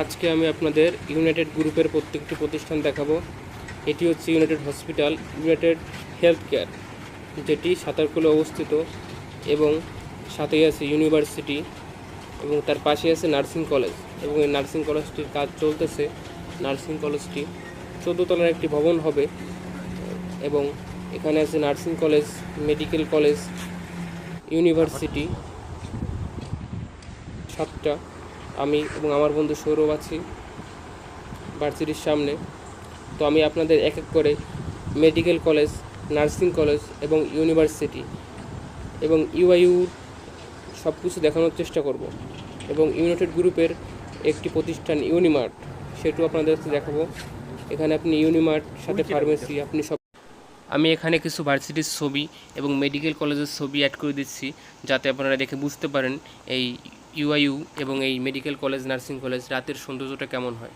আজকে আমি আপনাদের ইউনাইটেড গ্রুপের প্রত্যেকটি প্রতিষ্ঠান দেখাবো। এটি হচ্ছে United hospital United health care যেটি সাঁতারকুলে অবস্থিত এবং সাথেই আছে ইউনিভার্সিটি এবং তার পাশে আছে নার্সিং কলেজ এবং এই নার্সিং কলেজটির কাজ চলতেছে। নার্সিং কলেজটি চোদ্দতলার একটি ভবন হবে এবং এখানে আছে nursing college medical college university সাতটা আমি এবং আমার বন্ধু সৌরভ আছি ভার্সিটির সামনে। তো আমি আপনাদের এক এক করে মেডিকেল কলেজ নার্সিং কলেজ এবং ইউনিভার্সিটি এবং ইউআইউ সব কিছু দেখানোর চেষ্টা করব এবং ইউনাইটেড গ্রুপের একটি প্রতিষ্ঠান ইউনিমার্ট সেটাও আপনাদের কাছে দেখাবো। এখানে আপনি ইউনিমার্ট সাথে ফার্মেসি আপনি সব আমি এখানে কিছু ভার্সিটির ছবি এবং মেডিকেল কলেজের ছবি অ্যাড করে দিচ্ছি যাতে আপনারা দেখে বুঝতে পারেন এই ইউআইইউ এবং এই মেডিকেল কলেজ নার্সিং কলেজ রাতের সৌন্দর্যটা কেমন হয়?